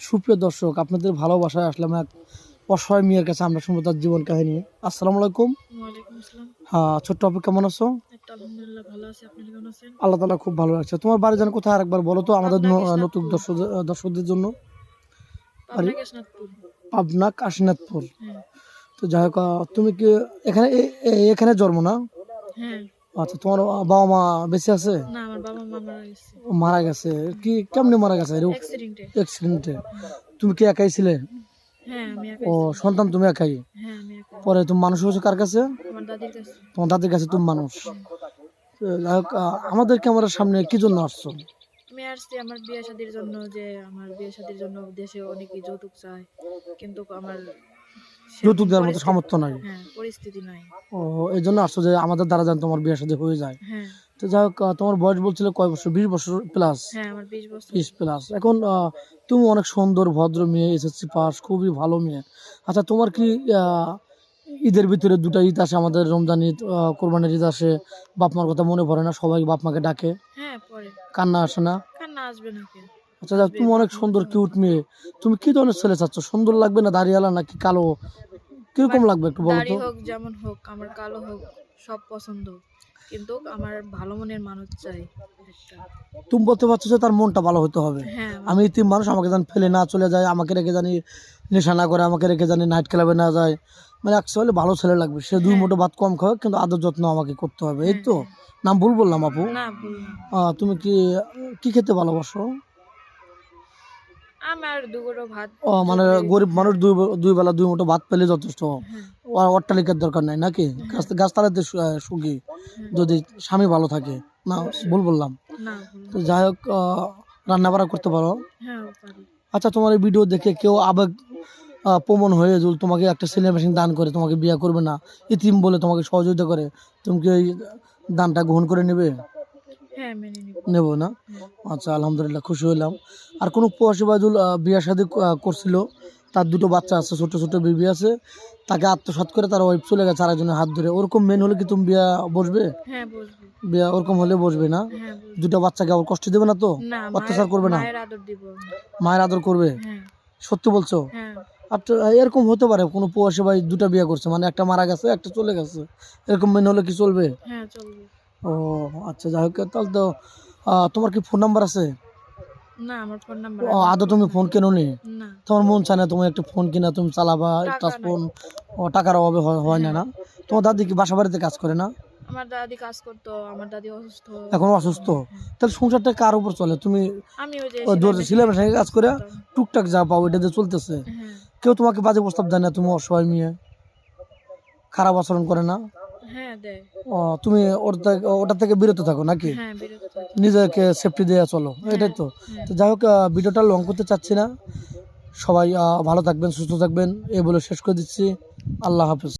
সুপ্রিয় দর্শক আপনাদের ভালোবাসায় আসলাম এক অসহায় মেয়ের কাছে আমরা শুনব তার জীবন কাহিনী। আসসালামু আলাইকুম। হ্যাঁ ছোট্ট আপু কেমন আছো? আল্লাহ তালা খুব ভালো লাগছে তোমার বাড়ি যেন কোথায় আরেকবার বলো তো আমাদের নতুন দর্শক দর্শকদের জন্য। পাবনা কাশীনাথপুর হ্যাঁ। তো যাই হোক তুমি কি এখানে এখানে জন্ম না? হ্যাঁ। আচ্ছা তোমার বাবা মা বেঁচে আছে? না আমার বাবা মা মারা গেছে। মারা গেছে। কি কেমনে মারা গেছে? অ্যাক্সিডেন্টে অ্যাক্সিডেন্টে তুমি কি একাই ছিলে? হ্যাঁ আমি ও সন্তান তুমি একাই? হ্যাঁ আমি পরে তুমি মানুষ হয়েছো কার কাছে? আমার দাদির কাছে। তোমার দাদির কাছে তুমি মানুষ। আমাদের ক্যামেরার সামনে কি জন্য আসছো? আমি আসছি আমার বিয়ে শাদির জন্য যে আমার বিয়ে শাদির জন্য দেশে যৌতুক চায়। কিন্তু আমার যৌতুক দেওয়ার মতো সামর্থ্য নাই। হ্যাঁ। পরিস্থিতি নাই। ও এই জন্য আসছো যে আমাদের দ্বারা যেন তোমার বিয়ে সাথে হয়ে যায়। হ্যাঁ। তো যাই হোক তোমার বয়স বলছিল কয় বছর? বিশ বছর প্লাস হ্যাঁ আমার বিশ বছর। বিশ প্লাস এখন তুমি অনেক সুন্দর ভদ্র মেয়ে এসএসসি পাস খুবই ভালো মেয়ে। আচ্ছা তোমার কি ঈদের ভিতরে দুটা ঈদ আসে? আমাদের রমজান ঈদ কোরবানির ঈদ আসে। বাপ মার কথা মনে পড়ে না সবাই বাপ মাকে ডাকে। হ্যাঁ পরে কান্না আসে না? কান্না আসবে নাকি আচ্ছা তুমি অনেক সুন্দর কিউট মেয়ে। তুমি কি ধরনের ছেলে চাচ্ছ? সুন্দর লাগবে না দাড়িওয়ালা নাকি কালো? কীরকম লাগবে একটু বলো তো? হোক যেমন হোক আমার কালো হোক সব পছন্দ। কিন্তু আমার ভালো মনের মানুষ চাই তুমি বলতে পারছ যে তার মনটা ভালো হতে হবে। হ্যাঁ আমি তিন মানুষ আমাকে যেন ফেলে না চলে যায় আমাকে রেখে জানি নেশা না করে আমাকে রেখে জানি নাইট ক্লাবে না যায়। মানে অ্যাকচুয়ালি ভালো ছেলে লাগবে। সে দুই মোটো ভাত কম খাবে কিন্তু আদর যত্ন আমাকে করতে হবে এই তো? নাম ভুল বললাম আপু। তুমি কি কি খেতে ভালোবাসো? আমার দুগুলো ভাত ও মানে গরিব মানুষ দুই দুই বেলা দুই মুঠো ভাত পেলে যথেষ্ট। হ্যাঁ। অট্টালিকার দরকার নাই নাকি? গাছ গাছতলাতে সুখী। যদি স্বামী ভালো থাকে। না ভুল বললাম। তো যাই হোক রান্না বাড়া করতে পারো। হ্যাঁ আচ্ছা তোমার এই ভিডিও দেখে কেউ আবেগ আহ, প্রবণ হয়ে যদি তোমাকে একটা সেলাই মেশিন দান করে তোমাকে বিয়ে করবে না ইতিম বলে তোমাকে সহযোগিতা করে তুমি কি এই দানটা গ্রহণ করে নেবে? হ্যাঁ নিব। নেব না? আচ্ছা আলহামদুলিল্লাহ খুশি হলাম আর কোনো প্রবাসী বাজুল বিয়ে শাদী করছিল? তার দুটো বাচ্চা আছে ছোট ছোট বেবি আছে। তাকে আত্মসাৎ করে তার ওয়াইফ চলে গেছে আরেকজনের হাত ধরে। ওরকম মেন হলে কি তুমি বিয়া বসবে? হ্যাঁ বিয়া ওরকম হলে বসবে না? হ্যাঁ দুটো বাচ্চাকে আবার কষ্ট দেবে না তো? অত্যাচার করবে না? মায়ের আদর করবে? হ্যাঁ। সত্যি বলছো? হ্যাঁ। এরকম হতে পারে কোনো প্রবাসী ভাই দুটো বিয়ে করছে মানে একটা মারা গেছে একটা চলে গেছে। এরকম মেন হলে কি চলবে? হ্যাঁ চলবে। ও আচ্ছা যাই হোক তাহলে তো তোমার কি ফোন নাম্বার আছে? না আমার ফোন নাম্বার ও, আদৌ তুমি ফোন কেনো নি। না তোমার মন চায় না তুমি একটা ফোন কিনা তুমি চালাবা টাচ ফোন ও টাকার অভাবে হয়- হয় না না? তোমার দাদি কি বাসা বাড়িতে কাজ করে না? আমার দাদি কাজ করতো আমার দাদি অসুস্থ। এখন অসুস্থ? তাহলে সংসারটা কার উপর চলে? তুমি আমি ওই যে কাজ করে টুকটাক যা পাও এটা দিয়ে চলতেছে। হ্যাঁ। কেউ তোমাকে বাজে প্রস্তাব দেয় না তুমি অসহায় মেয়ে। খারাপ আচরণ করে না? হ্যাঁ ও তুমি ওটা থেকে বিরত থাকো নাকি? হ্যাঁ নিজেকে সেফটি দিয়ে চলো এটাই তো। হ্যাঁ। যাই হোক ভিডিওটা লং করতে চাচ্ছি না। সবাই ভালো থাকবেন সুস্থ থাকবেন এই বলে শেষ করে দিচ্ছি। আল্লাহ হাফেজ।